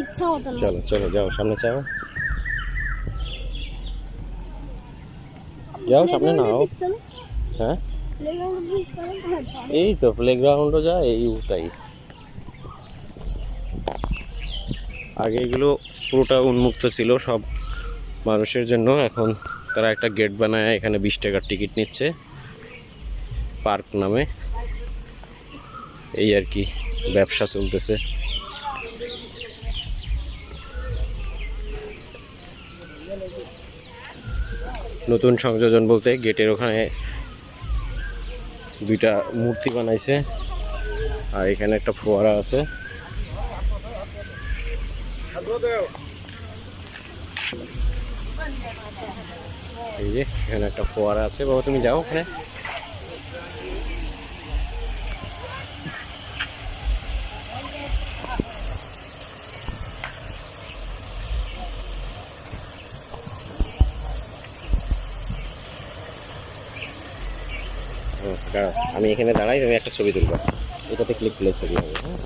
ইচ্ছা মতো না। চলো চলো যাও সামনে চাও যাও সামনে নাও। হ্যাঁ? হ্যাঁ, এই তো প্লেগ্রাউন্ডও যা এই তাই। আগে এগুলো পুরোটা উন্মুক্ত ছিল সব মানুষের জন্য। এখন তারা একটা গেট বানায় এখানে বিশ টাকার টিকিট নিচ্ছে পার্ক নামে। এই আর কি ব্যবসা চলতেছে। নতুন সংযোজন বলতে গেটের ওখানে দুইটা মূর্তি বানাইছে। আর এখানে একটা ফোয়ারা আছে। এই যে, এখানে একটা ফোয়ারা আছে। বাবা, তুমি যাও ওখানে। আমি এখানে দাঁড়াই তুমি একটা ছবি তুলবো। এটাতে ক্লিক করলে ছবি হবে হ্যাঁ?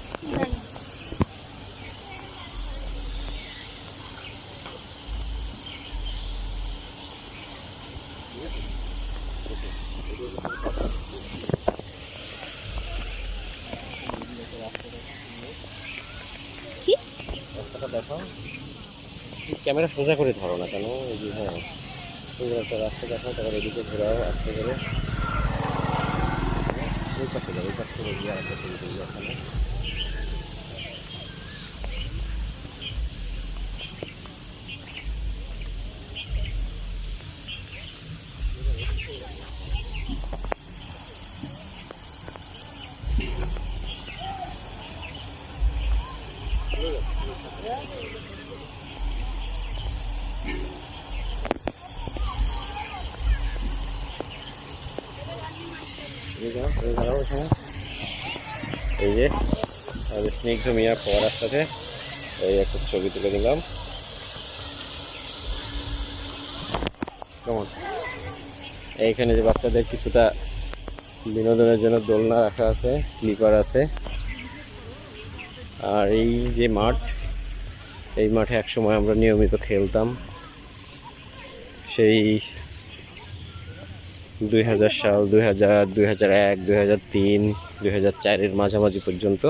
দেখো ক্যামেরা সোজা করে ধরো না কেন? এই যে হ্যাঁ। সুন্দর একটা রাস্তা দেখো তারপর এদিকে ঘোরাও আস্তে করে। ওই পাশে যাও ওই পাশ থেকে গিয়ে আরেকটা ছবি তুলবে ওখানে এই যে এই যে আমাদের স্নিগ্ধ মিয়া ফোয়ারার সাথে এই একটা ছবি তুলে নিলাম। কেমন এইখানে যে বাচ্চাদের কিছুটা বিনোদনের জন্য দোলনা রাখা আছে, স্লিপার আছে। আর এই যে মাঠ, এই মাঠে একসময় আমরা নিয়মিত খেলতাম। সেই দুই হাজার সাল, দুই হাজার দুই হাজার এক, দুই হাজার তিন, দুই হাজার চারের মাঝামাঝি পর্যন্ত।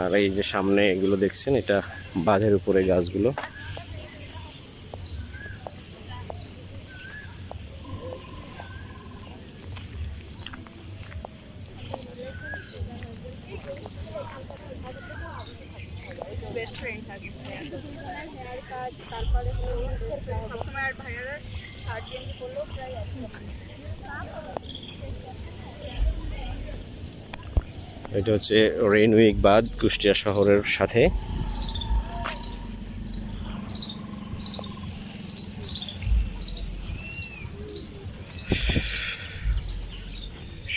আর এই যে সামনে এগুলো দেখছেন, এটা বাঁধের উপরে গাছগুলো। এটা হচ্ছে রেনউইক বাঁধ কুষ্টিয়া শহরের সাথে।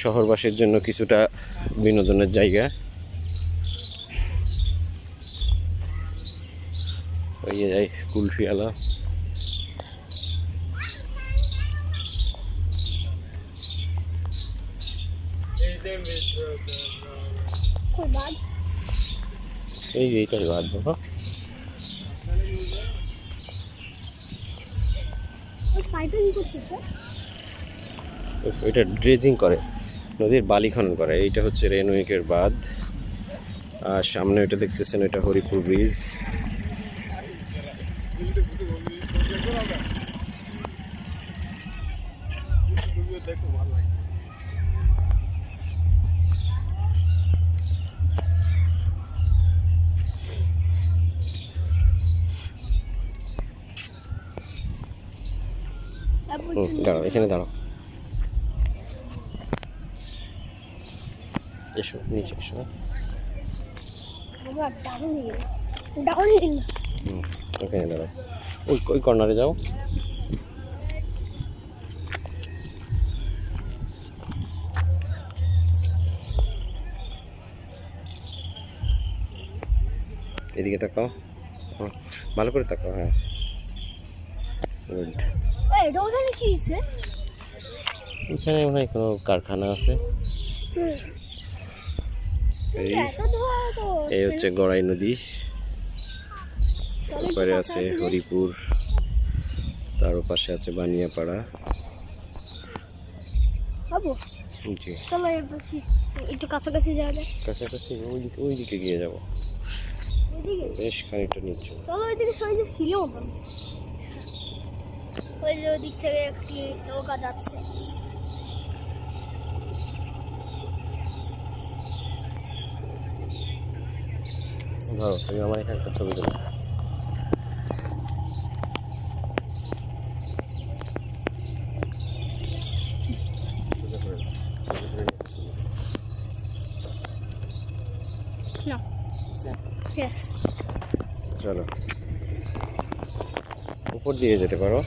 শহরবাসীর জন্য কিছুটা বিনোদনের জায়গা। ওই যে যাই কুলফিয়ালা কই বাদ এই যে এইটাই কি করতেছে এটা ড্রেজিং করে, নদীর বালি খনন করে। এইটা হচ্ছে রেনউইকের বাঁধ। আর সামনে ওইটা দেখতেছেন এটা হরিপুর ব্রিজ। তারপর হুম, দাঁড়াও এখানে দাঁড়াও। এসো নিচে এসো। ওখানে দাঁড়াও। ওই ওই কর্নারে যাও। এদিকে তাকাও। ভালো করে তাকাও হ্যাঁ। এই এটা ওখানে কি হইছে? এখানে মনে হয় কোনো কারখানা আছে। এই হচ্ছে গড়াই নদী। কাছে আছে হরিপুর। তার পাশে আছে বানিয়াপাড়া। জি। চলো একটু কাছাকাছি যাওয়া যায় কাছাকাছি ওই দিকে ওই দিকে গিয়ে যাব। ওইদিকে? বেশ খানিকটা নিচু। চলো ওইদিকে সবাই যে শিলে মতন ওই যে ওদিক থেকে একটি নৌকা যাচ্ছে। ধরো তুমি আমার এখানে একটা ছবি। ইয়েস চলো। উপর দিয়ে যেতে পারো।